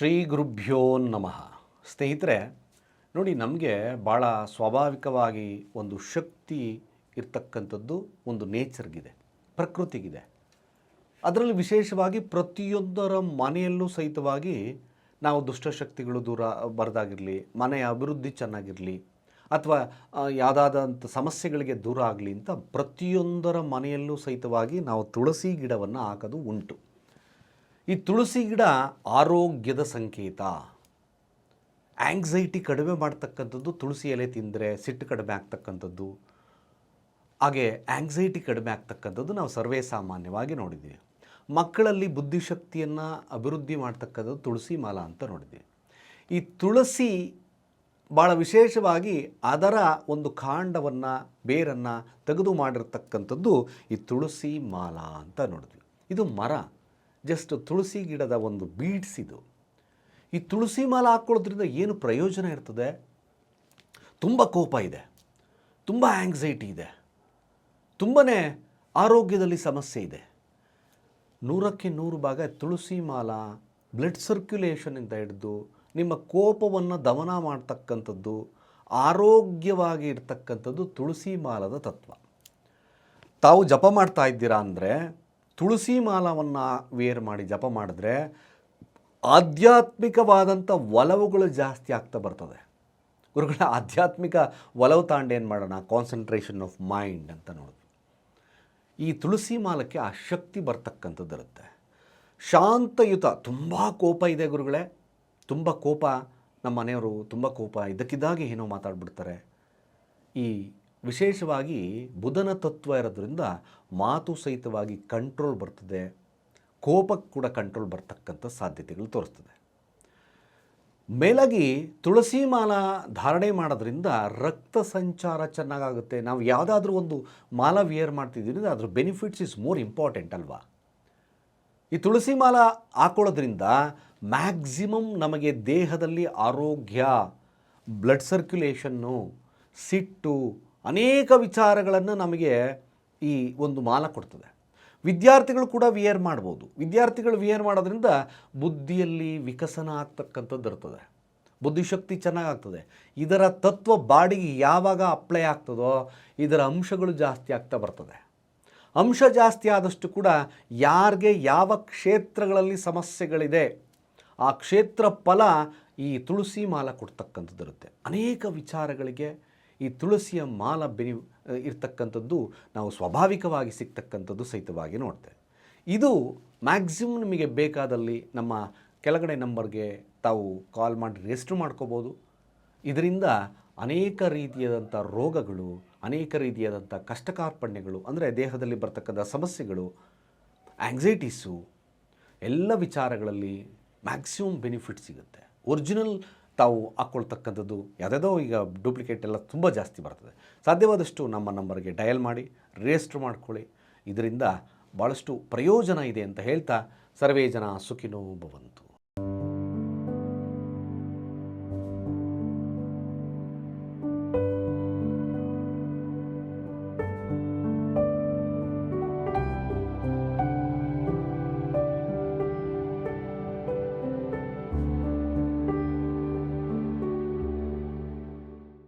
ಶ್ರೀ ಗುರುಭ್ಯೋ ನಮಃ. ಸ್ನೇಹಿತರೆ, ನೋಡಿ ನಮಗೆ ಭಾಳ ಸ್ವಾಭಾವಿಕವಾಗಿ ಒಂದು ಶಕ್ತಿ ಇರ್ತಕ್ಕಂಥದ್ದು ಒಂದು ನೇಚರ್ಗಿದೆ, ಪ್ರಕೃತಿಗಿದೆ. ಅದರಲ್ಲಿ ವಿಶೇಷವಾಗಿ ಪ್ರತಿಯೊಂದರ ಮನೆಯಲ್ಲೂ ಸಹಿತವಾಗಿ ನಾವು ದುಷ್ಟಶಕ್ತಿಗಳು ದೂರ ಬರೆದಾಗಿರಲಿ ಮನೆಯ ಅಭಿವೃದ್ಧಿ ಚೆನ್ನಾಗಿರಲಿ, ಅಥವಾ ಯಾವುದಾದಂಥ ಸಮಸ್ಯೆಗಳಿಗೆ ದೂರ ಆಗಲಿ ಅಂತ ಪ್ರತಿಯೊಂದರ ಮನೆಯಲ್ಲೂ ಸಹಿತವಾಗಿ ನಾವು ತುಳಸಿ ಗಿಡವನ್ನು ಹಾಕೋದು ಉಂಟು. ಈ ತುಳಸಿ ಗಿಡ ಆರೋಗ್ಯದ ಸಂಕೇತ. ಆಂಗ್ಸೈಟಿ ಕಡಿಮೆ ಮಾಡ್ತಕ್ಕಂಥದ್ದು ತುಳಸಿ ಎಲೆ ತಿಂದರೆ ಸಿಟ್ಟು ಕಡಿಮೆ ಆಗ್ತಕ್ಕಂಥದ್ದು. ಹಾಗೆ ಆಂಗ್ಸೈಟಿ ಕಡಿಮೆ ಆಗ್ತಕ್ಕಂಥದ್ದು ನಾವು ಸರ್ವೇ ಸಾಮಾನ್ಯವಾಗಿ ನೋಡಿದ್ದೀವಿ. ಮಕ್ಕಳಲ್ಲಿ ಬುದ್ಧಿಶಕ್ತಿಯನ್ನು ಅಭಿವೃದ್ಧಿ ಮಾಡ್ತಕ್ಕಂಥದ್ದು ತುಳಸಿ ಮಾಲ ಅಂತ ನೋಡಿದ್ದೀವಿ. ಈ ತುಳಸಿ ಭಾಳ ವಿಶೇಷವಾಗಿ ಅದರ ಒಂದು ಕಾಂಡವನ್ನು, ಬೇರನ್ನು ತೆಗೆದು ಮಾಡಿರ್ತಕ್ಕಂಥದ್ದು ಈ ತುಳಸಿ ಮಾಲ ಅಂತ ನೋಡಿದ್ವಿ ಇದು ಮರ. ಜಸ್ಟ್ ತುಳಸಿ ಗಿಡದ ಒಂದು ಬೀಡ್ಸ್ ಇದು. ಈ ತುಳಸಿ ಮಾಲ ಹಾಕ್ಕೊಳ್ಳೋದ್ರಿಂದ ಏನು ಪ್ರಯೋಜನ ಇರ್ತದೆ? ತುಂಬ ಕೋಪ ಇದೆ. ತುಂಬ ಆ್ಯಂಗ್ಸೈಟಿ ಇದೆ. ತುಂಬಾ ಆರೋಗ್ಯದಲ್ಲಿ ಸಮಸ್ಯೆ ಇದೆ. ನೂರಕ್ಕೆ ನೂರು ಭಾಗ ತುಳಸಿ ಮಾಲ ಬ್ಲಡ್ ಸರ್ಕ್ಯುಲೇಷನಿಂದ ಹಿಡಿದು ನಿಮ್ಮ ಕೋಪವನ್ನು ದಮನ ಮಾಡ್ತಕ್ಕಂಥದ್ದು, ಆರೋಗ್ಯವಾಗಿ ಇರ್ತಕ್ಕಂಥದ್ದು ತುಳಸಿ ಮಾಲದ ತತ್ವ. ತಾವು ಜಪ ಮಾಡ್ತಾ ಇದ್ದೀರಾ ಅಂದರೆ ತುಳಸಿ ಮಾಲವನ್ನು ವೇರ್ ಮಾಡಿ ಜಪ ಮಾಡಿದ್ರೆ ಆಧ್ಯಾತ್ಮಿಕವಾದಂಥ ಒಲವುಗಳು ಜಾಸ್ತಿ ಆಗ್ತಾ ಬರ್ತದೆ. ಗುರುಗಳ, ಆಧ್ಯಾತ್ಮಿಕ ಒಲವು ತಾಂಡೇನು ಮಾಡೋಣ? ಕಾನ್ಸಂಟ್ರೇಷನ್ ಆಫ್ ಮೈಂಡ್ ಅಂತ ನೋಡೋದು ಈ ತುಳಸಿ ಮಾಲಕ್ಕೆ ಆ ಶಕ್ತಿ ಬರ್ತಕ್ಕಂಥದ್ದು ಇರುತ್ತೆ. ಶಾಂತಯುತ, ತುಂಬ ಕೋಪ ಇದೆ ಗುರುಗಳೇ. ತುಂಬ ಕೋಪ ನಮ್ಮ ಮನೆಯವರು ತುಂಬ ಕೋಪ ಇದ್ದಕ್ಕಿದ್ದಾಗೆ ಏನೋ ಮಾತಾಡ್ಬಿಡ್ತಾರೆ. ಈ ವಿಶೇಷವಾಗಿ ಬುಧನ ತತ್ವ ಇರೋದ್ರಿಂದ ಮಾತು ಸಹಿತವಾಗಿ ಕಂಟ್ರೋಲ್ ಬರ್ತದೆ, ಕೋಪಕ್ಕೆ ಕೂಡ ಕಂಟ್ರೋಲ್ ಬರ್ತಕ್ಕಂಥ ಸಾಧ್ಯತೆಗಳು ತೋರಿಸ್ತದೆ. ಮೇಲಾಗಿ ತುಳಸಿ ಮಾಲ ಧಾರಣೆ ಮಾಡೋದ್ರಿಂದ ರಕ್ತ ಸಂಚಾರ ಚೆನ್ನಾಗಾಗುತ್ತೆ. ನಾವು ಯಾವುದಾದ್ರೂ ಒಂದು ಮಾಲ ವಿಯರ್ ಮಾಡ್ತಿದ್ದೀವಿ, ಅದ್ರ ಬೆನಿಫಿಟ್ಸ್ ಇಸ್ ಮೋರ್ ಇಂಪಾರ್ಟೆಂಟ್ ಅಲ್ವಾ? ಈ ತುಳಸಿ ಮಾಲ ಹಾಕೊಳ್ಳೋದ್ರಿಂದ ಮ್ಯಾಕ್ಸಿಮಮ್ ನಮಗೆ ದೇಹದಲ್ಲಿ ಆರೋಗ್ಯ ಬ್ಲಡ್ ಸರ್ಕ್ಯುಲೇಷನ್ನು ಸಿಟ್ಟು ಅನೇಕ ವಿಚಾರಗಳನ್ನು ನಮಗೆ ಈ ಒಂದು ಮಾಲ ಕೊಡ್ತದೆ. ವಿದ್ಯಾರ್ಥಿಗಳು ಕೂಡ ವಿಯರ್ ಮಾಡ್ಬೋದು. ವಿದ್ಯಾರ್ಥಿಗಳು ವಿಯರ್ ಮಾಡೋದ್ರಿಂದ ಬುದ್ಧಿಯಲ್ಲಿ ವಿಕಸನ ಆಗ್ತಕ್ಕಂಥದ್ದು ಇರ್ತದೆ. ಬುದ್ಧಿಶಕ್ತಿ ಚೆನ್ನಾಗಾಗ್ತದೆ. ಇದರ ತತ್ವ ಬಾಡಿಗೆ ಯಾವಾಗ ಅಪ್ಲೈ ಆಗ್ತದೋ ಇದರ ಅಂಶಗಳು ಜಾಸ್ತಿ ಆಗ್ತಾ ಬರ್ತದೆ. ಅಂಶ ಜಾಸ್ತಿ ಆದಷ್ಟು ಕೂಡ ಯಾರಿಗೆ ಯಾವ ಕ್ಷೇತ್ರಗಳಲ್ಲಿ ಸಮಸ್ಯೆಗಳಿದೆ, ಆ ಕ್ಷೇತ್ರ ಫಲ ಈ ತುಳಸಿ ಮಾಲ ಕೊಡ್ತಕ್ಕಂಥದ್ದಿರುತ್ತೆ ಅನೇಕ ವಿಚಾರಗಳಿಗೆ ಈ ತುಳಸಿಯ ಮಾಲ ಬೆನಿ ಇರ್ತಕ್ಕಂಥದ್ದು ನಾವು ಸ್ವಾಭಾವಿಕವಾಗಿ ಸಿಗ್ತಕ್ಕಂಥದ್ದು ಸಹಿತವಾಗಿ ನೋಡ್ತೇವೆ. ಇದು ಮ್ಯಾಕ್ಸಿಮಮ್ ನಿಮಗೆ ಬೇಕಾದಲ್ಲಿ ನಮ್ಮ ಕೆಳಗಡೆ ನಂಬರ್ಗೆ ತಾವು ಕಾಲ್ ಮಾಡಿ ರಿಜಿಸ್ಟ್ರ್ ಮಾಡ್ಕೋಬೋದು. ಇದರಿಂದ ಅನೇಕ ರೀತಿಯಾದಂಥ ರೋಗಗಳು, ಅನೇಕ ರೀತಿಯಾದಂಥ ಕಷ್ಟಕಾರ್ಪಣ್ಯಗಳು, ಅಂದರೆ ದೇಹದಲ್ಲಿ ಬರ್ತಕ್ಕಂಥ ಸಮಸ್ಯೆಗಳು ಆ್ಯಂಗ್ಸೈಟೀಸು ಎಲ್ಲ ವಿಚಾರಗಳಲ್ಲಿ ಮ್ಯಾಕ್ಸಿಮಮ್ ಬೆನಿಫಿಟ್ ಸಿಗುತ್ತೆ. ಒರಿಜಿನಲ್ ತಾವು ಹಾಕ್ಕೊಳ್ತಕ್ಕಂಥದ್ದು ಯಾವುದೋ ಈಗ ಡೂಪ್ಲಿಕೇಟ್ ಎಲ್ಲ ತುಂಬ ಜಾಸ್ತಿ ಬರ್ತದೆ. ಸಾಧ್ಯವಾದಷ್ಟು ನಮ್ಮ ನಂಬರ್ಗೆ ಡಯಲ್ ಮಾಡಿ ರಿಜಿಸ್ಟ್ರ್ ಮಾಡ್ಕೊಳ್ಳಿ. ಇದರಿಂದ ಭಾಳಷ್ಟು ಪ್ರಯೋಜನ ಇದೆ ಅಂತ ಹೇಳ್ತಾ ಸರ್ವೇ ಜನ ಸುಖಿನೋ ಭವಂತು.